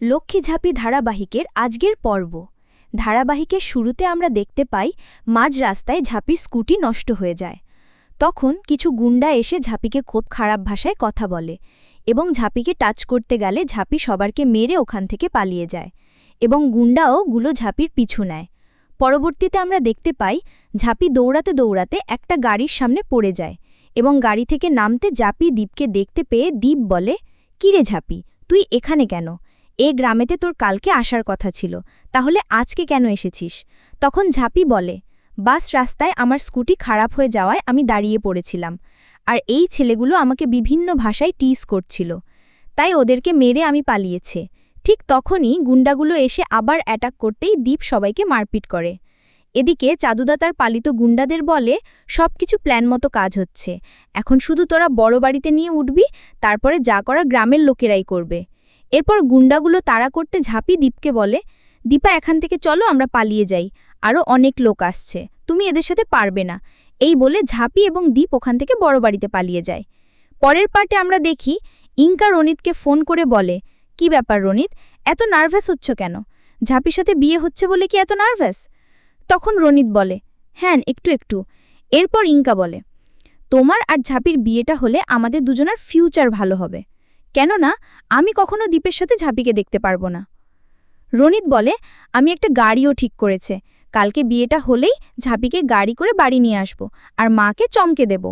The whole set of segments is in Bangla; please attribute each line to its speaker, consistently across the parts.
Speaker 1: লক্ষ্মী ঝাঁপি ধারাবাহিকের আজকের পর্ব। ধারাবাহিকের শুরুতে আমরা দেখতে পাই, মাঝ রাস্তায় ঝাঁপির স্কুটি নষ্ট হয়ে যায়। তখন কিছু গুন্ডা এসে ঝাঁপিকে খুব খারাপ ভাষায় কথা বলে এবং ঝাঁপিকে টাচ করতে গেলে ঝাঁপি সবারকে মেরে ওখান থেকে পালিয়ে যায় এবং গুন্ডাও গুলো ঝাঁপির পিছু নেয়। পরবর্তীতে আমরা দেখতে পাই, ঝাঁপি দৌড়াতে দৌড়াতে একটা গাড়ির সামনে পড়ে যায় এবং গাড়ি থেকে নামতে ঝাঁপি দ্বীপকে দেখতে পেয়ে দ্বীপ বলে, কিরে ঝাঁপি, তুই এখানে কেন? এ গ্রামেতে তোর কালকে আসার কথা ছিল, তাহলে আজকে কেন এসেছিস? তখন ঝাঁপি বলে, বাস রাস্তায় আমার স্কুটি খারাপ হয়ে যাওয়ায় আমি দাঁড়িয়ে পড়েছিলাম, আর এই ছেলেগুলো আমাকে বিভিন্ন ভাষায় টিস করছিল, তাই ওদেরকে মেরে আমি পালিয়েছে। ঠিক তখনই গুন্ডাগুলো এসে আবার অ্যাটাক করতেই দ্বীপ সবাইকে মারপিট করে। এদিকে চাদুদাতার পালিত গুন্ডাদের বলে, সব কিছু প্ল্যান মতো কাজ হচ্ছে, এখন শুধু তোরা বড় বাড়িতে নিয়ে উঠবি, তারপরে যা করা গ্রামের লোকেরাই করবে। এরপর গুন্ডাগুলো তাড়া করতে ঝাঁপি দীপকে বলে, দীপা, এখান থেকে চলো, আমরা পালিয়ে যাই। আরও অনেক লোক আসছে। তুমি এদের সাথে পারবে না। এই বলে ঝাঁপি এবং দীপ ওখান থেকে বড় বাড়িতে পালিয়ে যায়। পরের পার্টে আমরা দেখি ইঙ্কা রনিতকে ফোন করে বলে, কি ব্যাপার রনিত? এত নার্ভাস হচ্ছ কেন? ঝাঁপির সাথে বিয়ে হচ্ছে বলে কি এত নার্ভাস? তখন রনিত বলে হ্যাঁ একটু একটু। এরপর ইঙ্কা বলে, তোমার আর ঝাঁপির বিয়েটা হলে আমাদের দুজনার ফিউচার ভালো হবে। কেননা, আমি কখনো দ্বীপের সাথে ঝাঁপিকে দেখতে পারব না। রনিত বলে, আমি একটা গাড়িও ঠিক করেছে। কালকে বিয়েটা হলেই ঝাঁপিকে গাড়ি করে বাড়ি নিয়ে আসব আর মাকে চমকে দেব।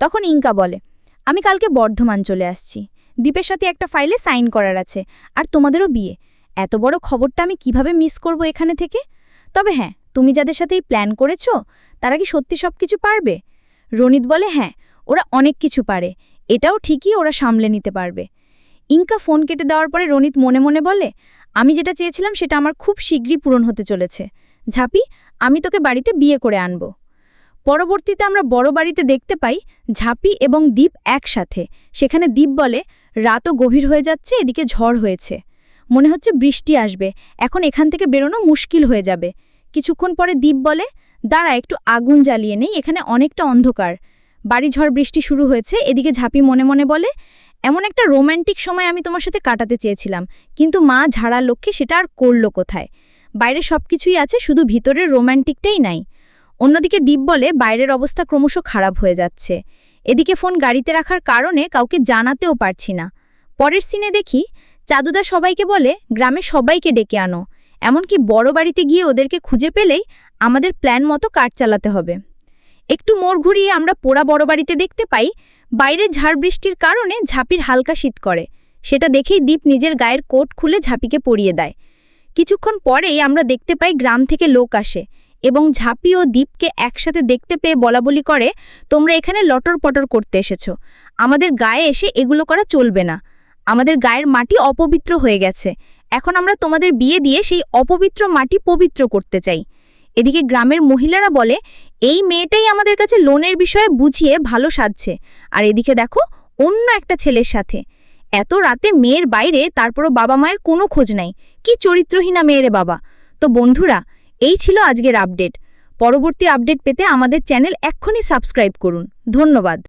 Speaker 1: তখন ইঙ্কা বলে, আমি কালকে বর্ধমান চলে আসছি। দ্বীপের সাথে একটা ফাইলে সাইন করার আছে আর তোমাদেরও বিয়ে। এত বড় খবরটা আমি কীভাবে মিস করব এখানে থেকে? তবে হ্যাঁ তুমি যাদের সাথে এই প্ল্যান করেছ, তারা কি সত্যি সব কিছু পারবে? রনিত বলে হ্যাঁ ওরা অনেক কিছু পারে। এটাও ঠিকই ওরা সামলে নিতে পারবে। ইঙ্কা ফোন কেটে দেওয়ার পরে রনিত মনে মনে বলে, আমি যেটা চেয়েছিলাম সেটা আমার খুব শীঘ্রই পূরণ হতে চলেছে। ঝাঁপি, আমি তোকে বাড়িতে বিয়ে করে আনব। পরবর্তীতে আমরা বড় বাড়িতে দেখতে পাই ঝাঁপি এবং দ্বীপ একসাথে। সেখানে দ্বীপ বলে, রাতও গভীর হয়ে যাচ্ছে, এদিকে ঝড় হয়েছে। মনে হচ্ছে বৃষ্টি আসবে। এখন এখান থেকে বেরোনো মুশকিল হয়ে যাবে। কিছুক্ষণ পরে দ্বীপ বলে, দাঁড়া, একটু আগুন জ্বালিয়ে নেই, এখানে অনেকটা অন্ধকার। বাড়ি ঝড় বৃষ্টি শুরু হয়েছে, এদিকে ঝাঁপি মনে মনে বলে, এমন একটা রোম্যান্টিক সময় আমি তোমার সাথে কাটাতে চেয়েছিলাম, কিন্তু মা ঝাড়ার লক্ষ্যে সেটা আর করল কোথায়? বাইরে সব কিছুই আছে, শুধু ভিতরের রোম্যান্টিকটাই নাই। অন্যদিকে দ্বীপ বলে, বাইরের অবস্থা ক্রমশ খারাপ হয়ে যাচ্ছে। এদিকে ফোন গাড়িতে রাখার কারণে কাউকে জানাতেও পারছি না। পরের সিনে দেখি, চাদুদা সবাইকে বলে, গ্রামে সবাইকে ডেকে আনো। এমনকি বড় বাড়িতে গিয়ে ওদেরকে খুঁজে পেলেই আমাদের প্ল্যান মতো কাট চালাতে হবে? একটু মোড় ঘুরিয়ে আমরা পোড়া বড় বাড়িতে দেখতে পাই বাইরের ঝাড় বৃষ্টির কারণে ঝাঁপির হালকা শীত করে। সেটা দেখেই দীপ নিজের গায়ের কোট খুলে ঝাঁপিকে পরিয়ে দেয়। কিছুক্ষণ পরেই আমরা দেখতে পাই গ্রাম থেকে লোক আসে এবং ঝাঁপি ও দীপকে একসাথে দেখতে পেয়ে বলাবলি করে, তোমরা এখানে লটর পটর করতে এসেছ। আমাদের গায়ে এসে এগুলো করা চলবে না। আমাদের গায়ের মাটি অপবিত্র হয়ে গেছে। এখন আমরা তোমাদের বিয়ে দিয়ে সেই অপবিত্র মাটি পবিত্র করতে চাই। এদিকে গ্রামের মহিলারা বলে, এই মেয়েটাই আমাদের কাছে লোনের বিষয়ে বুঝিয়ে ভালো সাজছে। আর এদিকে দেখো, অন্য একটা ছেলের সাথে। এত রাতে মেয়ের বাইরে তারপরও বাবা মায়ের কোনো খোঁজ নাই। কি চরিত্রহীনা মেয়েরে বাবা। তো বন্ধুরা, এই ছিল আজকের আপডেট। পরবর্তী আপডেট পেতে আমাদের চ্যানেল এক্ষুনি সাবস্ক্রাইব করুন। ধন্যবাদ।